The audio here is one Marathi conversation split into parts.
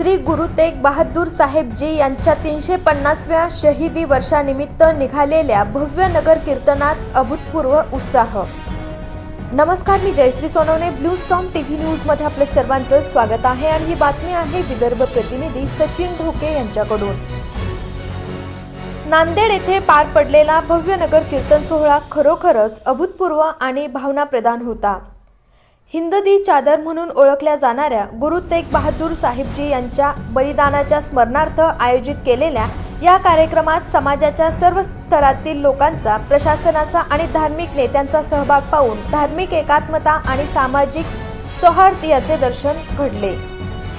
श्री गुरु तेग बहादूर साहेबजी यांच्या तीनशे पन्नासव्या शहीदी वर्षानिमित्त निघालेल्या भव्य नगर कीर्तनात अभूतपूर्व उत्साह. नमस्कार मी Jayashree Sonawane. Blue storm TV न्यूजमध्ये आपले सर्वांचं स्वागत आहे आणि ही बातमी आहे विदर्भ प्रतिनिधी सचिन ढोके यांच्याकडून. नांदेड येथे पार पडलेला भव्य नगर कीर्तन सोहळा खरोखरच अभूतपूर्व आणि भावना प्रदान होता. हिंददी चादर म्हणून ओळखल्या जाणाऱ्या गुरु तेग बहादूर साहेबजी यांच्या बलिदानाच्या स्मरणार्थ आयोजित केलेल्या या कार्यक्रमात समाजाच्या सर्व स्तरातील लोकांचा प्रशासनाचा आणि धार्मिक नेत्यांचा सहभाग पाहून धार्मिक एकात्मता आणि सामाजिक सौहार्द याचे दर्शन घडले.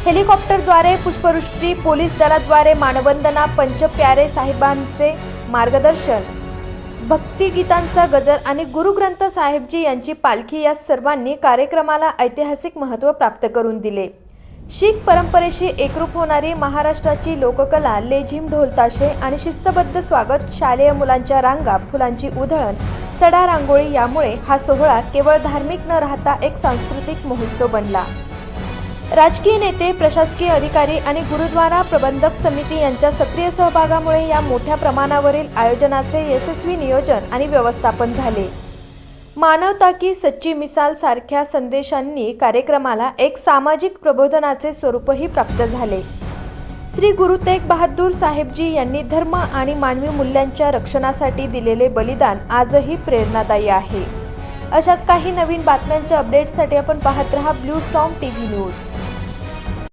हेलिकॉप्टरद्वारे पुष्पवृष्टी पोलीस दलाद्वारे मानवंदना पंचप्यारे साहेबांचे मार्गदर्शन भक्तिगीतांचा गजर आणि गुरुग्रंथ साहेबजी यांची पालखी या सर्वांनी कार्यक्रमाला ऐतिहासिक महत्त्व प्राप्त करून दिले. शीख परंपरेशी एकरूप होणारी महाराष्ट्राची लोककला लेझिम ढोलताशे आणि शिस्तबद्ध स्वागत शालेय मुलांच्या रांगा फुलांची उधळण सडा रांगोळी यामुळे हा सोहळा केवळ धार्मिक न राहता एक सांस्कृतिक महोत्सव बनला. राजकीय नेते प्रशासकीय अधिकारी आणि गुरुद्वारा प्रबंधक समिती यांच्या सक्रिय सहभागामुळे या मोठ्या प्रमाणावरील आयोजनाचे यशस्वी नियोजन आणि व्यवस्थापन झाले. मानवता की सच्ची मिसाल सारख्या संदेशांनी कार्यक्रमाला एक सामाजिक प्रबोधनाचे स्वरूपही प्राप्त झाले. श्री गुरु तेग बहादूर साहेबजी यांनी धर्म आणि मानवी मूल्यांच्या रक्षणासाठी दिलेले बलिदान आजही प्रेरणादायी आहे. अशाच काही नवीन बातम्यांच्या अपडेट्ससाठी आपण पाहत रहा blue storm T V news